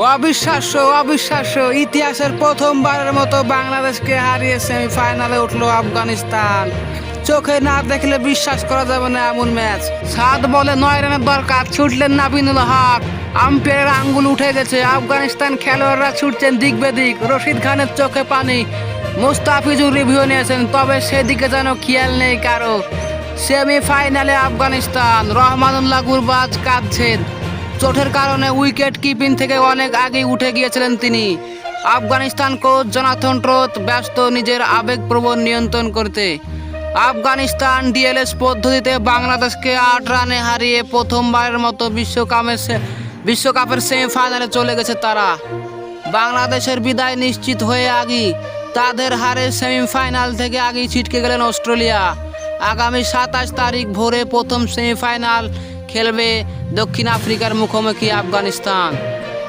অবিশ্বাস্য অবিশ্বাস্য। ইতিহাসের প্রথমবারের মতো বাংলাদেশকে হারিয়ে সেমিফাইনালে উঠল আফগানিস্তান। চোখে না দেখলে বিশ্বাস করা যাবে না এমন ম্যাচ। সাত বলে নয় রানের দরকার, ছুটলেন না নাবিনুল হক। আম্পায়ারের আঙ্গুল উঠে গেছে। আফগানিস্তান খেলোয়াড়রা ছুটছেন দিক বেদিক। রশিদ খানের চোখে পানি। মুস্তাফিজুর রিভিউ নিয়েছেন, তবে সেদিকে যেন খেয়াল নেই কারও। সেমিফাইনালে আফগানিস্তান। রহমানুল্লাহ গুরবাজ কাঁদছেন। চোটের কারণে উইকেট কিপিং থেকে অনেক আগেই উঠে গিয়েছিলেন তিনি। আফগানিস্তান কোচ জনাথন ট্রোথ ব্যস্ত নিজের আবেগপ্রবণ নিয়ন্ত্রণ করতে। আফগানিস্তান ডিএলএস পদ্ধতিতে বাংলাদেশকে আট রানে হারিয়ে প্রথমবারের মতো বিশ্বকাপের বিশ্বকাপের সেমিফাইনালে চলে গেছে তারা। বাংলাদেশের বিদায় নিশ্চিত হয়ে আগেই তাদের হারে সেমিফাইনাল থেকে আগেই ছিটকে গেলেন অস্ট্রেলিয়া। আগামী সাতাশ তারিখ ভোরে প্রথম সেমিফাইনাল খেলবে দক্ষিণ আফ্রিকার মুখোমুখি আফগানিস্তান।